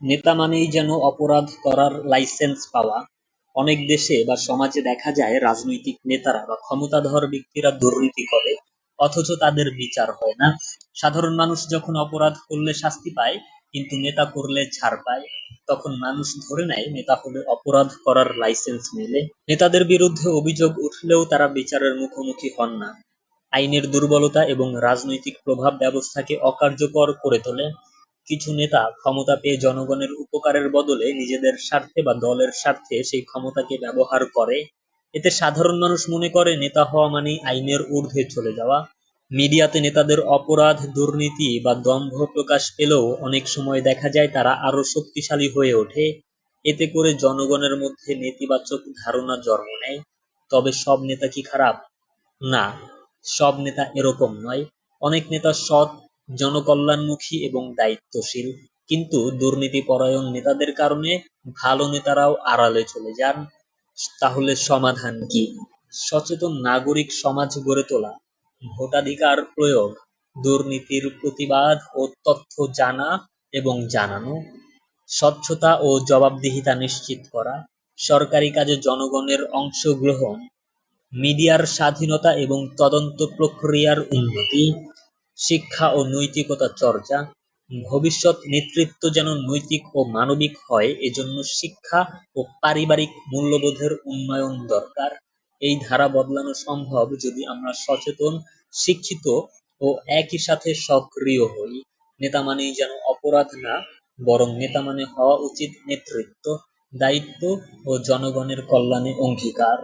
নেতা মানেই যেন অপরাধ করার লাইসেন্স পাওয়া। অনেক দেশে বা সমাজে দেখা যায় রাজনৈতিক নেতারা বা ক্ষমতাধর ব্যক্তিরা দুর্নীতি করে, অথচ তাদের বিচার হয় না। সাধারণ মানুষ যখন অপরাধ করলে শাস্তি পায়, কিন্তু নেতা করলে ছাড় পায়। তখন মানুষ ধরে নেয় নেতা হলে অপরাধ করার লাইসেন্স মেলে। নেতাদের বিরুদ্ধে অভিযোগ উঠলেও তারা বিচারের মুখোমুখি হন না। আইনের দুর্বলতা এবং রাজনৈতিক প্রভাব ব্যবস্থাকে অকার্যকর করে তোলে। কিছু নেতা ক্ষমতা পেয়ে জনগণের উপকারের বদলে নিজেদের স্বার্থে বা দলের স্বার্থে সেই ক্ষমতাকে ব্যবহার করে। এতে সাধারণ মানুষ মনে করে, নেতা হওয়া মানেই আইনের ঊর্ধ্বে চলে যাওয়া। মিডিয়াতে নেতাদের অপরাধ, দুর্নীতি বা দম্ভ প্রকাশ পেলেও অনেক সময় দেখা যায় তারা আরও শক্তিশালী হয়ে ওঠে। এতে করে জনগণের মধ্যে নেতিবাচক ধারণা জন্ম নেয়। তবে সব নেতা কি খারাপ? না, সব নেতা এরকম নয়। অনেক নেতা সৎ জনকল্যাণমুখী এবং দায়িত্বশীল। কিন্তু দুর্নীতি পরায়ণ নেতাদের কারণে ভালো নেতারাও আড়ালে চলে যান। তাহলে সমাধান কি? সচেতন নাগরিক সমাজ গড়ে তোলা, ভোটাধিকার প্রয়োগ, দুর্নীতির প্রতিবাদ ও তথ্য জানা এবং জানানো, স্বচ্ছতা ও জবাবদিহিতা নিশ্চিত করা, সরকারি কাজে জনগণের অংশগ্রহণ, মিডিয়ার স্বাধীনতা এবং তদন্ত প্রক্রিয়ার উন্নতি শিক্ষা ও নৈতিকতা চর্চা, ভবিষ্যৎ নেতৃত্ব যেন নৈতিক ও মানবিক হয়, এজন্য শিক্ষা ও পারিবারিক মূল্যবোধের উন্নয়ন দরকার। এই ধারা বদলানো সম্ভব যদি আমরা সচেতন, শিক্ষিত ও একই সাথে সক্রিয় হই। নেতা মানেই যেন অপরাধ না, বরং নেতা মানে হওয়া উচিত নেতৃত্ব, দায়িত্ব ও জনগণের কল্যাণে অঙ্গীকার।